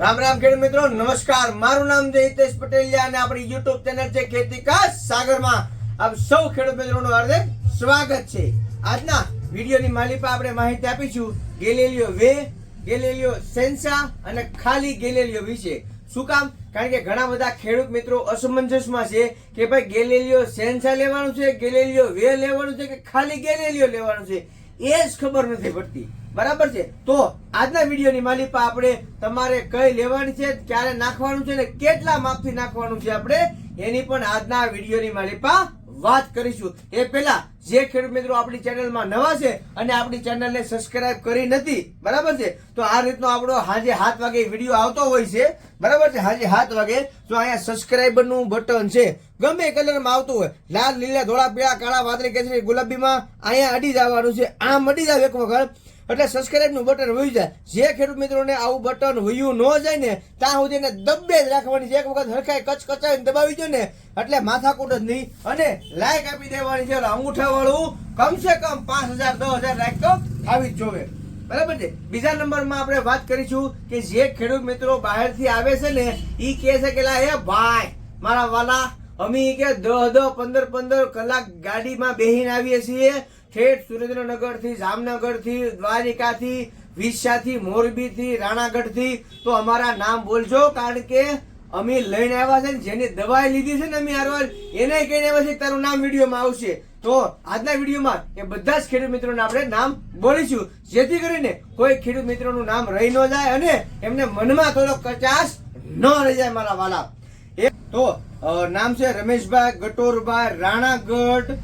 રામ રામ ખેડૂત મિત્રો, નમસ્કાર. મારું નામ છે હિતેશ પટેલિયા અને આપણી યુટ્યુબ ચેનલ છે ખેતી કા સાગરમાં. આપ સૌ ખેડૂત મિત્રોનું હાર્દિક સ્વાગત છે. આજના વિડીયોની માલિપા આપણે માહિતી આપીશું ગેલેલિયો વે, ગેલેલિયો સેન્સા અને ખાલી ગેલેલિયો વિશે. શું કામ? કારણ કે ઘણા બધા ખેડૂત મિત્રો અસમંજસમાં છે કે ભાઈ ગેલેલિયો સેન્સા લેવાનું છે, ગેલેલિયો વે લેવાનું છે કે ખાલી ગેલેલિયો લેવાનું છે? એ જ ખબર નથી પડતી. બરાબર છે? તો આજના વિડીયોની માલિપા આપણે તમારે કઈ લેવાની છે, ક્યારે નાખવાનું છે ને કેટલા માપથી નાખવાનું છે આપણે, એની પણ આજના વિડીયોની માલિપા વાત કરીશું. એ પહેલા, જે ખેડૂત મિત્રો આપણી ચેનલમાં નવા છે અને આપણી ચેનલને સબસ્ક્રાઇબ કરી નથી, બરાબર છે? તો આ રીતનો આપણો હાજે હાથ વાગે વીડિયો આવતો હોય છે, બરાબર છે? હાજે હાથ વાગે, તો અહીંયા સબસ્ક્રાઇબરનું બટન છે. ગમે કલરમાં આવતું હોય, લાલ, લીલા, ધોળા, પીળા, કાળા, વાદળી, કેસરી, ગુલાબીમાં અહીંયા અડી જવાનું છે. આમ અડી જાવ એક વખત એટલે સબસ્ક્રાઇબનું બટન વયું જાય. જે ખેડૂત મિત્રોને આવું બટન વયું ન જાય ને, ત્યાં સુધી એને દબ્બે જ રાખવાની છે. એક વખત હરખાઈ કચ કચાવીને દબાવી દો ને, એટલે માથાકૂટ જ નહીં. અને લાઈક આપી દેવાની છે અંગૂઠા વાળું કમસે કમ પાંચ હજાર, દસ હજાર લાઈક તો આવી જ જોવે. બરાબર છે? બીજા નંબરમાં આપણે વાત કરીશું કે જે ખેડૂત મિત્રો બહારથી આવે છે ને એ કહે છે કે લા, એ ભાઈ, મારા વાલા, અમે કે દહ દહ, પંદર પંદર કલાક ગાડીમાં બેહીને આવીએ છીએ. ઠેઠ સુરેન્દ્રનગરથી જામનગરથી દ્વારિકા થી વિછા થી મોરબી થી રાણાગઢથી તો અમારા નામ બોલજો, કારણ કે અમે લઈને આવ્યા છે જેની દવાઈ લીધી છે ને અમે હારવાર, એને કહીને આવ્યા છે તારું નામ વિડીયોમાં આવશે. તો આજના વિડીયોમાં એ બધા જ ખેડૂત મિત્રોને આપણે નામ બોલીશું. જેથી કરીને કોઈ ખેડૂત મિત્રોનું નામ રહી ન જાય અને એમને મનમાં થોડો કચાશ ન રહી જાય મારા વાલા. એ તો નામ છે રમેશભાઈ ગટોરભાઈ, રાણાગઢ,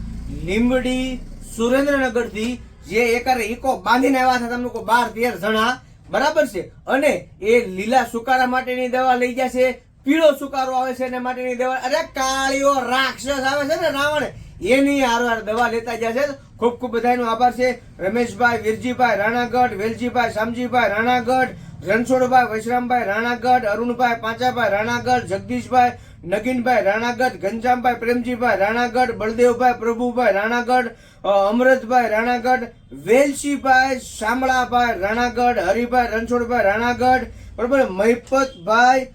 લીંબડી સુરેન્દ્રનગરથી જે એકારે ઇકો બાંધીને આવ્યા હતા, તમને લોકો બાર, તેર જણા. બરાબર છે? અને એ લીલા સુકારા માટેની દવા લઈ જશે પીળો સુકારો આવે છે એના માટેની દવા. અરે કાળીઓ રાક્ષસ આવે છે ને રાવણ, એની હારવાર દવા લેતા જાય છે. ખૂબ ખૂબ બધાનો આભાર છે. રમેશભાઈ, વીરજીભાઈ, રાણાગઢ, વેલજીભાઈ, શામજીભાઈ, રાણાગઢ, રણછોડભાઈ, વૈશ્રામભાઈ, રાણાગઢ, અરુણભાઈ, પાંચાભાઈ, રાણાગઢ, જગદીશભાઈ નગીનભાઈ રાણાગઢ, ઘનશ્યામભાઈ, પ્રેમજીભાઈ રાણાગઢ, બળદેવભાઈ, પ્રભુભાઈ રાણાગઢ અમૃતભાઈ રાણાગઢ, વેલસીભાઈ, શામળાભાઈ રાણાગઢ, હરિભાઈ રણછોડભાઈ રાણાગઢ, બરોબર? મહિપતભાઈ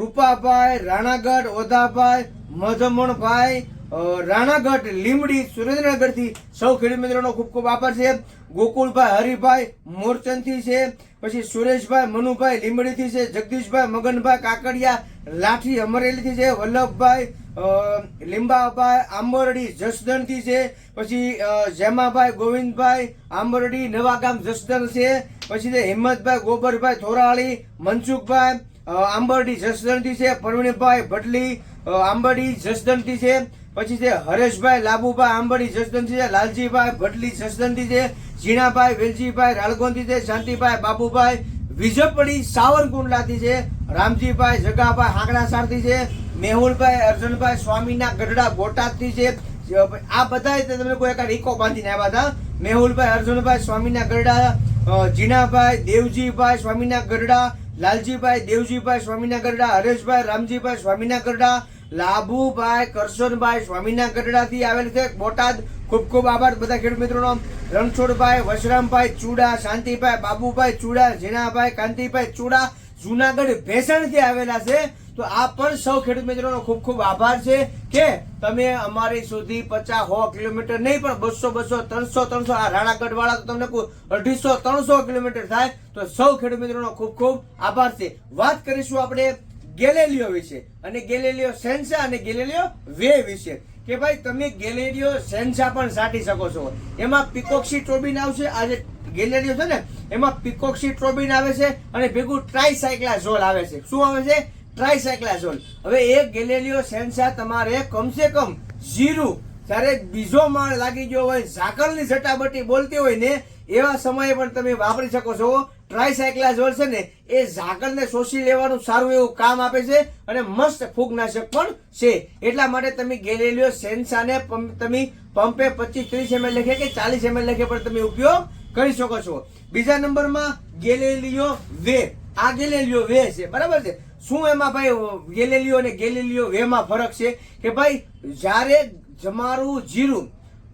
રૂપાભાઈ રાણાગઢ, ઓધાભાઈ, મધમણભાઈ રાણાગઢ લીમડી સુરેન્દ્રનગરથી સૌ ખેડૂત મિત્રોનો ખૂબ ખૂબ આભાર છે. ગોકુળભાઈ હરિભાઈ, મોરચંદથી છે. પછી સુરેશભાઈ, મનુભાઈ લીમડીથી છે. જગદીશભાઈ, મગનભાઈ, કાકડિયા, લાઠી, અમરેલીથી છે. વલ્લભભાઈ લીંબાભાઈ, આંબરડી, જસદણથી છે. પછી જેમાભાઈ, ગોવિંદભાઈ, આંબરડી, નવાગામ, જસદણ છે. પછી તે હિંમતભાઈ, ગોબરભાઈ થોરાળી મનસુખભાઈ આંબરડી, જસદણથી છે. પરવીણભાઈ, ભટલી આંબરડી, જસદણથી છે. પછી છે હરેશભાઈ લાબુભાઈ આંબરડી જસદનથી છે લાલજીભાઈ ભટલી જસદનથી છે ઝીણાભાઈ વેલજીભાઈ રાળગોંદી છે શાંતિભાઈ બાબુભાઈ વિજયપડી સાવરકુંડલાથી છે રામજીભાઈ જગાભાઈ હાંકડાસારથી છે મેહુલભાઈ અર્જુનભાઈ સ્વામીના ગઢડા બોટાદથી છે. આ બધા તમને કોઈ એક રીકો બાંધીને આવ્યા હતા. મેહુલભાઈ અર્જુનભાઈ સ્વામીના ગઢડા અ, જીણાભાઈ દેવજીભાઈ સ્વામીના ગઢડા લાલજીભાઈ દેવજીભાઈ સ્વામીના ગઢડા હરેશભાઈ રામજીભાઈ સ્વામીના ગઢડા લાભુભાઈ કરશનભાઈ સ્વામીના ગઢડાથી આવેલ છે. બોટાદ ખૂબ ખૂબ આભાર બધા ખેડૂત મિત્રોનો. રણછોડભાઈ, વશરામભાઈ ચુડા, શાંતિભાઈ બાબુભાઈ ચુડા, ઝીણાભાઈ, કાંતિભાઈ ચુડા જુનાગઢ ભેસણથી આવેલા છે. તો આ પણ સૌ ખેડૂત મિત્રોનો ખૂબ ખૂબ આભાર છે કે તમે અમારી સુધી પચાસ સો કિલોમીટર નહીં, પણ બસો બસો, ત્રણસો ત્રણસો, આ રાણાગઢ વાળા તો તમને અઢીસો, ત્રણસો કિલોમીટર થાય. તો સૌ ખેડૂત મિત્રોનો ખૂબ ખૂબ આભાર છે. વાત કરીશું આપણે ગેલેલિયો વિશે. અને ગેલેલિયો સેન્સા અને ગેલેલિયો વે વિશે. કે ભાઈ, તમે ગેલેલિયો સેન્સા પણ સાટી શકો છો. એમાં પિકોક્સી ટ્રોબિન આવશે. આજે ગેલેરિયો છે ને, એમાં પિકોક્સી ટ્રોબિન આવે છે અને ભેગું ટ્રાયસાયક્લાઝોલ આવે છે. શું આવે છે? ટ્રાયસાયક્લાઝોલ. હવે એ ગેલેલિયો સેન્સા તમારે કમસે કમ ઝીરો. જ્યારે બીજો માળ લાગી ગયો હોય, ઝાકળની ઝટાબટી બોલતી હોય ને, એવા સમયે પણ તમે વાપરી શકો છો. ટ્રાયસાયક્લાઝોલ છે ને, એ ઝાકળને શોષી લેવાનું સારું એવું કામ આપે છે અને મસ્ત ફૂગનાશક પણ છે. એટલા માટે તમે ગેલેલિયો સેન્સાને તમે પંપે પચીસ ત્રીસ એમએલ લખે કે ચાલીસ એમએલ લખે પણ તમે ઉપયોગ કરી શકો છો. બીજા નંબરમાં ગેલેલિયો વે. આ ગેલેલિયો વે છે, બરાબર છે? શું એમાં ભાઈ ગેલેલિયો અને ગેલેલિયો વેમાં ફરક છે? કે ભાઈ, જ્યારે જમારું જીરું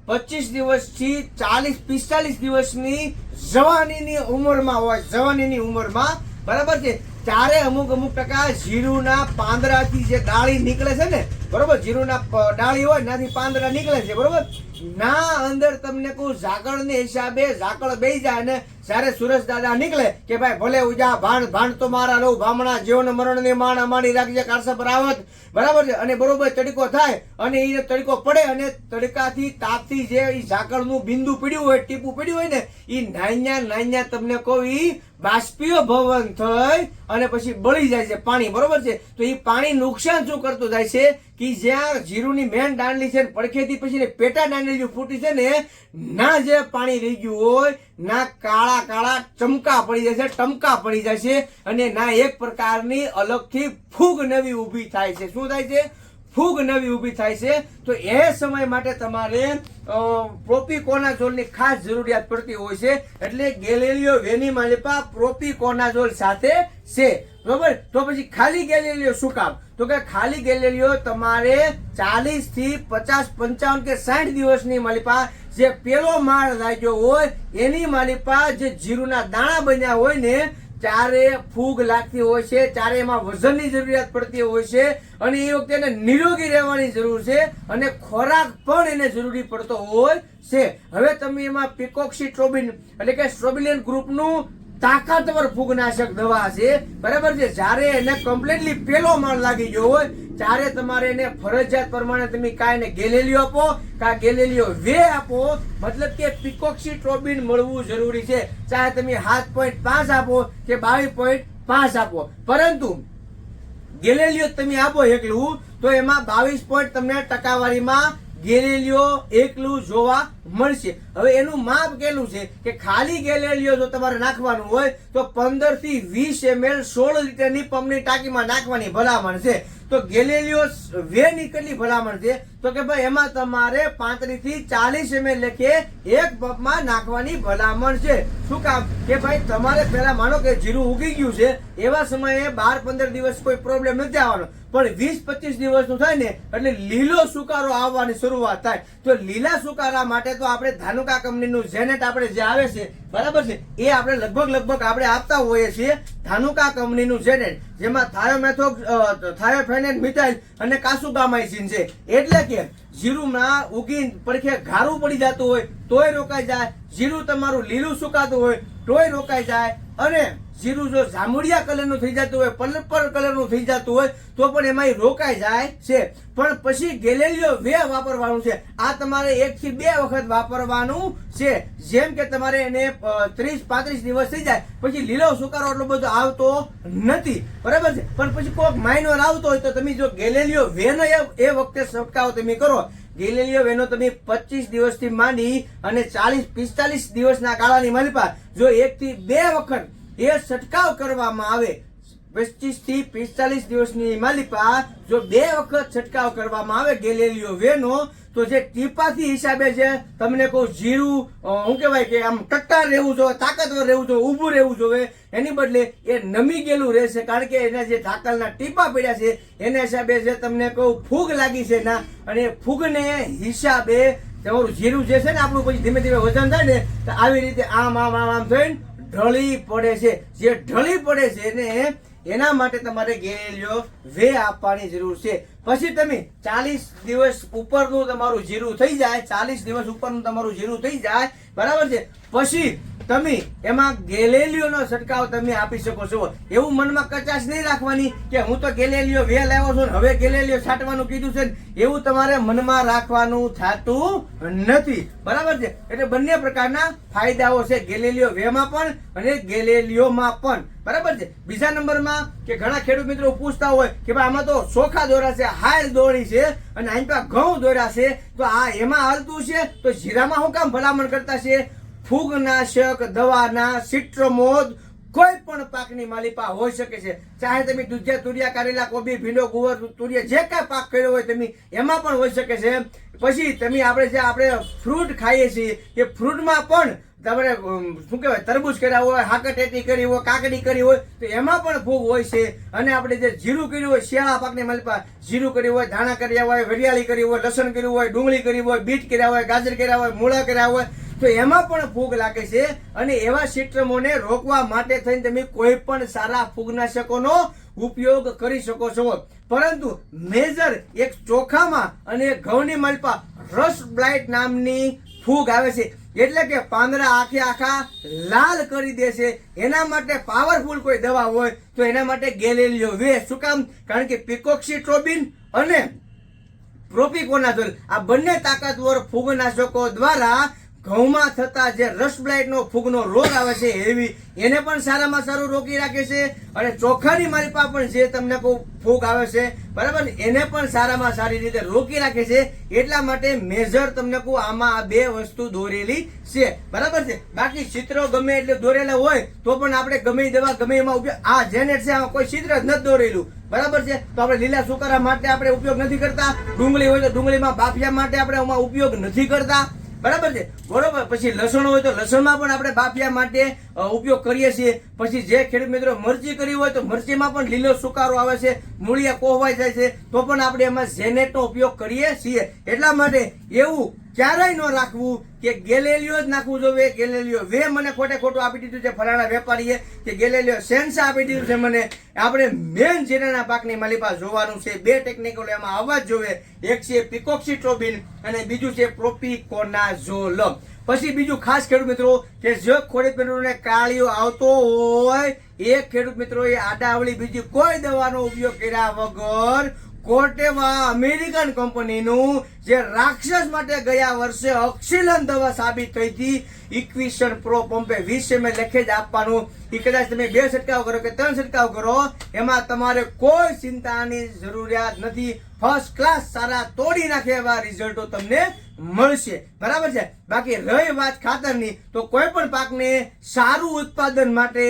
પચીસ દિવસથી ચાલીસ, પિસ્તાલીસ દિવસની જવાનીની ઉંમરમાં હોય, જવાનીની ઉંમરમાં. બરાબર છે? ત્યારે અમુક અમુક ટકા જીરુના પાંદડાથી જે ડાળી નીકળે છે ને, બરોબર? જીરુના ડાળી હોય નાથી પાંદડા નીકળે છે, બરોબર? ના અંદર તમને કહું ઝાકળ ને હિસાબે ઝાકળ બે જાય અને જ્યારે સુરેશ દાદા નીકળે કે ભાઈ ભલે ઉજા ભાણ ભાણ તો મારા લઉં ભામણા, જીવન મરણની માણ અમારી રાખજે કારસા પર બરાબર છે? અને બરોબર તડકો થાય અને એ તડકો પડે અને તડકાથી તાપથી જે ઝાકળનું બિંદુ પીડ્યું હોય, ટીપું પીડ્યું હોય ને એ નાન્યા નાન્યા તમને કહું બાષ્પીય ભવન થઈ અને પછી બળી જાય છે પાણી, બરોબર છે? તો એ પાણી નુકસાન શું કરતું જાય છે? કે જ્યાં જીરુની મેન દાંડલી છે પડખેથી પછી ને પેટા દાંડલી જે ફૂટી છે ને, ના જે પાણી રહી ગયું હોય, ના કાળા કાળા ચમકા પડી જાય છે, ટમકા પડી જાય છે અને ના એક પ્રકારની અલગથી ફૂગ નવી ઊભી થાય છે. શું થાય છે? ફૂગ નવી ઊભી થાય છે. તો એ સમય માટે તમારે પ્રોપિકોનાઝોલની ખાસ જરૂરિયાત પડતી હોય છે. એટલે ગેલેલિયો વેની માલિપા પ્રોપિકોનાઝોલ સાથે છે. બરોબર? તો પછી ખાલી ગેલેલિયો શું કામ? તો કે ખાલી ગેલેલિયો તમારે ચાલીસથી પચાસ પંચાવન કે સાઠ દિવસની માલિપા, જે પેલો માળ લાગ્યો હોય, એની માલિપા જે જીરુના દાણા બન્યા હોય ને ચારે ફૂગ લાગતી હોય છે, ચારે એમાં વજનની જરૂરિયાત પડતી હોય છે અને એ વખતે એને નિરોગી રહેવાની જરૂર છે અને ખોરાક પણ એને જરૂરી પડતો હોય છે. હવે તમે એમાં પિકોક્સીટ્રોબિન એટલે કે સ્ટ્રોબિલિયન ગ્રુપનું તાકાતવર ફૂગનાશક દવા છે. બરાબર છે? જ્યારે એને કમ્પ્લીટલી પેલો માળ લાગી ગયો હોય, ત્યારે તમારે એને ફરજિયાત પ્રમાણે તમે કાંઈ ને ગેલેલીઓ આપો, કા ગેલેલીઓ વે આપો. મતલબ કે પિકોક્સીટ્રોબિન મળવું જરૂરી છે. ચાહે તમે સાત પોઈન્ટ પાંચ આપો કે બાવીસ પોઈન્ટ પાંચ આપો. પરંતુ ગેલેલીઓ તમે આપો એકલું, તો એમાં બાવીસ પોઈન્ટ તમને ટકાવારીમાં ગેલેલિયો એકલું જોવા મળશે. હવે એનું માપ કેટલું છે કે ખાલી ગેલેલિયો જો તમારે નાખવાનું હોય, તો પંદરથી વીસ એમએલ સોળ લીટરની પંપની ટાંકીમાં નાખવાની ભલામણ છે. તો ગેલેલિયો વેની કેટલી ભલામણ છે? તો કે ભાઈ, એમાં તમારે પાંત્રીસથી ચાલીસ એમ લખીએ એક પગમાં નાખવાની ભલામણ છે. શું કામ? કે ભાઈ, તમારે પહેલા માનો કે જીરું ઉગી ગયું છે, એવા સમયે બાર પંદર દિવસ કોઈ પ્રોબ્લેમ નથી આવવાનો. પણ વીસ પચીસ દિવસનું થાય ને, એટલે લીલો સુકારો આવવાની શરૂઆત થાય. તો લીલા સુકારા માટે તો આપણે ધાનુકા કંપનીનું જેનેટ આપણે જે આવે છે, બરાબર છે, એ આપણે લગભગ લગભગ આપણે આપતા હોઈએ છીએ ધાનુકા કંપનીનું જેનેટ જેમાં થાયોમેથો થાયોફેનેટ મિથાઇલ અને કાસુગામાઇસિન છે. એટલે કે જીરુમાં ઉગી પડખે ઘારું પડી જતું હોય, તોય રોકાઈ જાય. જીરું તમારું લીલું સુકાતું હોય, તોય રોકાઈ જાય. અને જીરું જો જાંબુડિયા કલરનું થઈ જતું હોય પર્પલ કલરનું થઈ જતું હોય, તો પણ એમાં રોકાઈ જાય છે. પણ પછી ગેલેલિયો વે વાપરવાનું છે. આ તમારે એક થી બે વખત વાપરવાનું છે. જેમ કે તમારે એને ત્રીસ, પાંત્રીસ દિવસ થઈ જાય, પછી લીલો સુકારો એટલો બધો આવતો નથી. બરાબર છે? પણ પછી કોઈક માઇનોર આવતો હોય તો તમે જો ગેલેલિયો વેનો એ વખતે છંટકાવ તમે કરો. ગેલેલિયો વેનો તમે પચીસ દિવસથી માંડી અને ચાલીસ, પિસ્તાલીસ દિવસના ગાળાની માલિપા જો એક થી બે વખત એ છંટકાવ કરવામાં આવે. પચીસથી પિસ્તાલીસ દિવસની માલિપા જો બે વખત છંટકાવ કરવામાં આવે ગેલેલિયો વેનો, તો જે ટીપાથી હિસાબે છે તમને કહું જીરું શું કહેવાય કે આમ ટટ્ટાર રહેવું જોઈએ, તાકાતવર રહેવું જોઈએ, ઊભું રહેવું જોઈએ, એની બદલે એ નમી ગયેલું રહેશે, કારણ કે એના જે ઢાકલના ટીપા પડ્યા છે, એના હિસાબે જે તમને કહું ફૂગ લાગી છે ના અને ફૂગને હિસાબે તમારું જીરું જે છે ને આપણું પછી ધીમે ધીમે વજન થાય ને, તો આવી રીતે આમ આમ આમ આમ થઈને ઢળી પડે છે. જે ઢળી પડે છે ને એના માટે તમારે ગેલેલિયો વે આપવાની જરૂર છે. પછી તમે ચાલીસ દિવસ ઉપરનું તમારું જીરું થઈ જાય, ચાલીસ દિવસ ઉપરનું તમારું જીરું થઈ જાય બરાબર છે? પછી તમે એમાં ગેલેલીઓનો છંટકાવ તમે આપી શકો છો. એવું મનમાં કચાશ નહીં રાખવાની કે હું તો ગેલેલિયો વેલ આવ્યો છું હવે ગેલેલિયો છાંટવાનું કીધું છે એવું તમારે મનમાં રાખવાનું થતું નથી. બરાબર છે? એટલે બંને પ્રકારના ફાયદાઓ છે ગેલેલિયો વેમાં પણ અને ગેલેલીઓમાં પણ. બરાબર છે? બીજા નંબરમાં કે ઘણા ખેડૂત મિત્રો પૂછતા હોય કે ભાઈ આમાં તો ચોખા દોરા છે હાય દોરી છે. અને આની પા ઘઉં દોરા છે. તો આ એમાં હાલતું છે. તો જીરામાં શું કામ ભલામણ કરતા છે? ફૂગનાશક, દવાના, સિટ્રમોદ, કોઈ પણ પાકની માલિપા હોઈ શકે છે. ચાહે તમે દૂધિયા, તુરિયા, કારેલા, કોબી, ભીંડો, ગુવર, તુરિયા, જે કાંઈ પાક કર્યો હોય તમે એમાં પણ હોઈ શકે છે. પછી તમે આપણે જે આપણે ફ્રૂટ ખાઈએ છીએ, એ ફ્રૂટમાં પણ તમારે શું કહેવાય, તરબૂચ કર્યા હોય હાકટેટી કરી હોય, કાકડી કરી હોય, તો એમાં પણ ફૂગ હોય છે. અને આપણે જે જીરું કર્યું હોય, શિયાળા પાકની માલિપા જીરું કર્યું હોય, ધાણા કર્યા હોય, વરિયાળી કરી હોય, લસણ કર્યું હોય, ડુંગળી કરી હોય, બીટ કર્યા હોય, ગાજર કર્યા હોય, મૂળા કર્યા હોય, તો એમાં પણ ફૂગ લાગે છે. અને એવા સિટ્રમોને રોકવા માટે થઈને તમે કોઈ પણ સારા ફૂગનાશકોનો ઉપયોગ કરી શકો છો. પરંતુ મેજર એક ચોખામાં અને ઘઉંની માલપા રસ બ્લાઇટ નામની ફૂગ આવે છે. એટલે કે પાંદડા આખે આખા લાલ કરી દે છે. એના માટે પાવરફુલ કોઈ દવા હોય તો એના માટે ગેલેલિયો વે. શું કામ? કારણ કે પિકોક્સિટ્રોબિન અને પ્રોપિકોનાઝોલ આ બંને તાકાતવર ફૂગનાશકો દ્વારા ઘઉંમાં થતા જે રસ બ્લાઇટનો ફૂગનો રોગ આવે છે એવી એને પણ સારામાં સારું રોકી રાખે છે. અને ચોખાની માલિપા પણ જે તમને કહું, ફૂગ આવે છે, બરાબર એને પણ સારામાં સારી રીતે રોકી રાખે છે. એટલા માટે મેજર તમને કહું, આમાં આ બે વસ્તુ દોરેલી છે. બરાબર છે? બાકી ચિત્રો ગમે એટલે દોરેલા હોય, તો પણ આપણે ગમે દવા, ગમે એમાં ઉપયોગ આ જેનેટ છે, આમાં કોઈ ચિત્ર જ નથી દોરેલું. બરાબર છે? તો આપણે લીલા સુકારા માટે આપણે ઉપયોગ નથી કરતા. ડુંગળી હોય તો ડુંગળીમાં બાફિયા માટે આપણે આમાં ઉપયોગ નથી કરતા. બરાબર છે? બરોબર. પછી લસણ હોય તો લસણમાં પણ આપણે બાફિયા માટે ઉપયોગ કરીએ છીએ. પછી જે ખેડૂત મિત્રો મરચી કરી હોય તો મરચીમાં પણ લીલો સુકારો આવે છે, મૂળિયા કોહવાઈ જાય છે, તો પણ આપણે એમાં ઝેનેટનો ઉપયોગ કરીએ છીએ. એટલા માટે એવું ક્યારેય ન રાખવું કે ગેલેલિયો જ નાખવું જોઈએ. ગેલેલિયો વે મને ખોટે ખોટું આપી દીધું છે ફલાણા વેપારીએ કે ગેલેલિયો સેન્સ આપી દીધું છે મને. આપણે મેન જીરાના પાકની માલિપા જોવાનું છે. બે ટેકનિકલ એમાં આવવા જ જોઈએ એક છે પિકોક્સિટ્રોબિન અને બીજું છે પ્રોપિકોનાઝોલ પછી બીજું ખાસ ખેડૂત મિત્રો કે જો ખેડૂત મિત્રોને કાળીઓ આવતો હોય, એ ખેડૂત મિત્રોએ આડાવળી બીજી કોઈ દવાનો ઉપયોગ કર્યા વગર કોર્ટેવા અમેરિકન કંપનીનું જે રાક્ષસ માટે ગયા વર્ષે ઓક્સિલન દવા સાબિત થઈ હતી, ઇક્વિશન પ્રો પંપે વીસ એમએલ લખે જ આપવાનું. એ કદાચ તમે બે છંટકાવ કરો કે ત્રણ છંટકાવ કરો, એમાં તમારે કોઈ ચિંતાની જરૂરિયાત નથી. ફર્સ્ટ ક્લાસ સારા તોડી નાખે એવા રિઝલ્ટો તમને મળશે. બરાબર છે? બાકી રહી વાત ખાતરની, તો કોઈ પણ પાકને સારું ઉત્પાદન માટે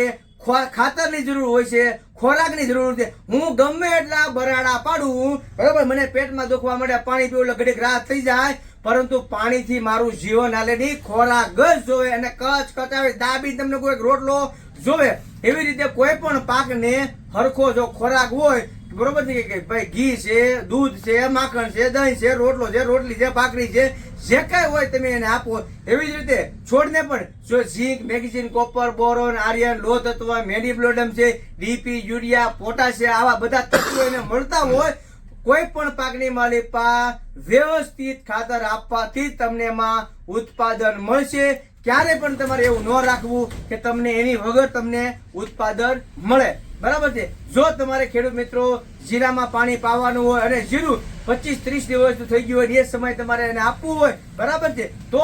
ખાતરની જરૂર હોય છે. ખોરાકની જરૂર છે. હું ગમે એટલા બરાડા પાડું, બરાબર, મને પેટમાં દુખવા મળે પાણી પીવું એટલે ઘડીક રાહત થઈ જાય, પરંતુ પાણીથી મારું જીવન હાલે નહીં. ખોરાક જ જોવે અને કચ કચાવે દાબી તમને કોઈ રોટલો જોવે. એવી રીતે કોઈ પણ પાકને હરખો જો ખોરાક હોય બરોબર છે કે ભાઈ ઘી છે, દૂધ છે, માખણ છે, દહીં છે, રોટલો છે, રોટલી છે, ભાખરી છે, જે કાંઈ હોય તમે એને આપો. એવી જ રીતે છોડને પણ જો zinc, magnesium, copper, boron, iron, લોહ તત્વ મેડિબ્લોડમ છે, ડીપી, યુરિયા પોટાશ આવા બધા તત્વો એને મળતા હોય, કોઈ પણ પાકની માલિપા વ્યવસ્થિત ખાતર આપવાથી તમને એમાં ઉત્પાદન મળશે. ક્યારે પણ તમારે એવું ન રાખવું કે તમને એની વગર તમને ઉત્પાદન મળે. બરાબર છે? જો તમારે ખેડૂત મિત્રો જીરામાં પાણી પાવાનું હોય અને જીરું પચીસ ત્રીસ દિવસ થઈ ગયું હોય એ સમય તમારે એને આપવું હોય, બરાબર છે? તો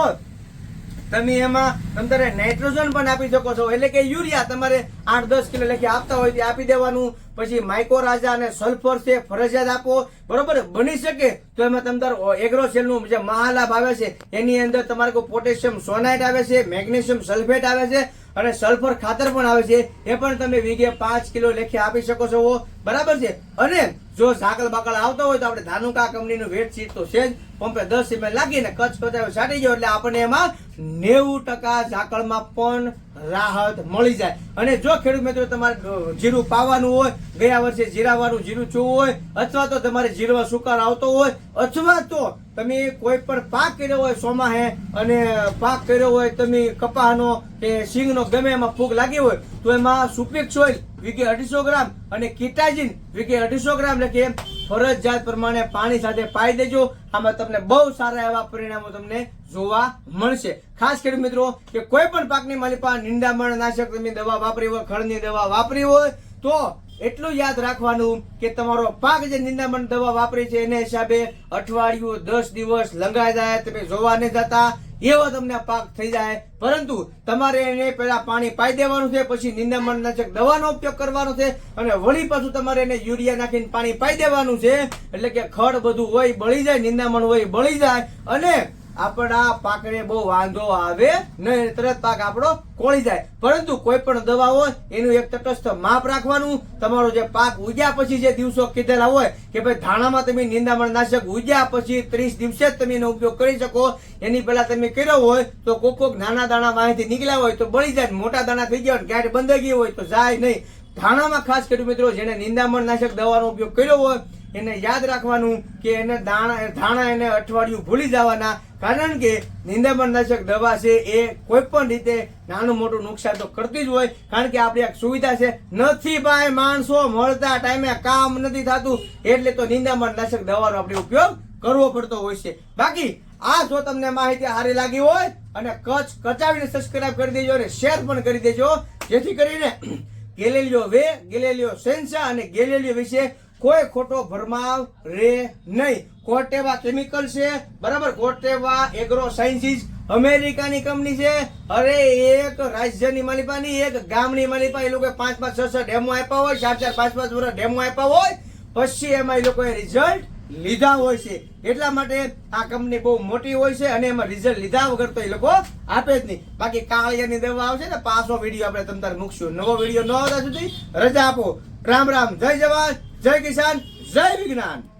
તમે એમાં તમારે નાઇટ્રોજન પણ આપી શકો છો. એટલે કે યુરિયા તમારે આઠ દસ કિલો લખી આપતા હોય તે આપી દેવાનું. પછી માઇકોરાજા અને સલ્ફર છે, ફરજિયાત આપો. બરોબર? બની શકે તો એમાં તમારે એગ્રોસેલનું જે મહાલાભ આવે છે, એની અંદર તમારે કોઈ પોટેશિયમ સોનાઇટ આવે છે, મેગ્નેશિયમ સલ્ફેટ આવે છે અને સલ્ફર ખાતર પણ આવે છે. એ પણ તમે વીઘે પાંચ કિલો લેખે આપી શકો છો. બરાબર છે? અને જો ઝાકળ બાકળ આવતો હોય તો આપણે ધાનુકા કંપનીનું વેટ શીટ તો છે જ. પંપે દસ એમએલ લાગીને કચ્છ કચાયો છાંટી ગયો. એટલે આપણને એમાં નેવું ટકા ઝાકળમાં પણ રાહત મળી જાય. અને જો ખેડૂત મિત્રો તમારે જીરું પાવાનું હોય, ગયા વર્ષે જીરાવાનું જીરું ચૂવું હોય, અથવા તો તમારે જીરવા સુકાર આવતો હોય, અથવા તો તમે કોઈ પણ પાક કર્યો હોય સોમાહે અને પાક કર્યો હોય, તમે કપાહનો કે સિંગનો ગમે એમાં ફૂગ લાગી હોય, તો એમાં સુપિક સોઇલ વીઘે અઢીસો ગ્રામ અને કીટાજીન વીઘે અઢીસો ગ્રામ લખીએ ફરજિયાત પ્રમાણે પાણી સાથે પાઈ દેજો. આમાં તમને બહુ સારા એવા પરિણામો તમને જોવા મળશે. ખાસ ખેડૂત મિત્રો, કે કોઈ પણ પાકની માલિકા નિંદામણ નાશક તમે દવા વાપરી હોય, ખળની દવા વાપરી હોય, તો એટલું યાદ રાખવાનું કે તમારો પાક જે નિંદામણ દવા વાપરી છે, એને હિસાબે અઠવાડિયું, દસ દિવસ લંગાઈ જાય, તમે જોવા નહીં જતા, એવો તમને પાક થઈ જાય. પરંતુ તમારે એને પહેલા પાણી પાઈ દેવાનું છે, પછી નિંદામણ નાશક દવાનો ઉપયોગ કરવાનો છે, અને વળી પાછું તમારે એને યુરિયા નાખીને પાણી પાઈ દેવાનું છે. એટલે કે ખડ બધું હોય, બળી જાય, નિંદામણ હોય, બળી જાય, અને આપણા પાકને બહુ વાંધો આવે નહીં તરત પાક આપણો કોળી જાય. પરંતુ કોઈ પણ દવા હોય, એનું એક તટસ્થ માપ રાખવાનું. તમારો જે પાક ઉગ્યા પછી જે દિવસો કીધેલા હોય, કે ભાઈ ધાણામાં તમે નિંદામણ નાશક ઉગ્યા પછી ત્રીસ દિવસે જ તમે એનો ઉપયોગ કરી શકો. એની પહેલા તમે કર્યો હોય, તો કોક કોક નાના દાણા માહિતી નીકળ્યા હોય, તો બળી જાય. મોટા દાણા થઈ ગયા હોય ક્યાંય બંધાઈ ગઈ હોય, તો જાય નહીં. ધાણામાં ખાસ કરી મિત્રો જેને નિંદામણ નાશક દવાનો ઉપયોગ કર્યો હોય એને યાદ રાખવાનું કે એને દાણા ધાણા એને અઠવાડિયું ભૂલી જવાના. કારણ કે નિંદામણનાશક દવા છે એ કોઈ પણ રીતે નાનું મોટું નુકસાન તો કરતી જ હોય. કારણ કે આપણી એક સુવિધા છે, નથી ભાઈ, માણસો મળતા ટાઈમે કામ નથી થતું. એટલે તો નિંદામણનાશક દવાનો આપણે ઉપયોગ કરવો પડતો હોય છે. બાકી, આ જો તમને માહિતી સારી લાગી હોય, અને કચ્છ કચાવીને સબસ્ક્રાઇબ કરી દેજો અને શેર પણ કરી દેજો. જેથી કરીને, ગેલેલિયો વે, ગેલેલિયો સેન્સા અને ગેલેલિયો વિશે કોઈ ખોટો ભરમાવ રે નહીં. કોટેવા કેમિકલ છે, બરાબર? કોટેવા એગ્રો સાયન્સીસ અમેરિકાની કંપની છે. અરે એક રાજ્યની માલિપાની, એક ગામની માલિપા, એ લોકો પાંચ પાંચ છ છ ડેમો આપ્યા હોય, ચાર ચાર પાંચ પાંચ વર્ષ ડેમો આપ્યા હોય, પછી એમાં એ લોકોએ રિઝલ્ટ લીધા હોય છે. એટલા માટે આ કંપની બહુ મોટી હોય છે અને એમાં રિઝલ્ટ લીધા વગર તો એ લોકો આપે જ નહીં. બાકી કાળિયાની દવા આવશે ને, પાછો વીડિયો આપણે તમ તારે મૂકશું. નવો વીડિયો ન આવતા સુધી રજા આપો. રામ રામ. જય જવાન. જય કિસાન જય વિજ્ઞાન.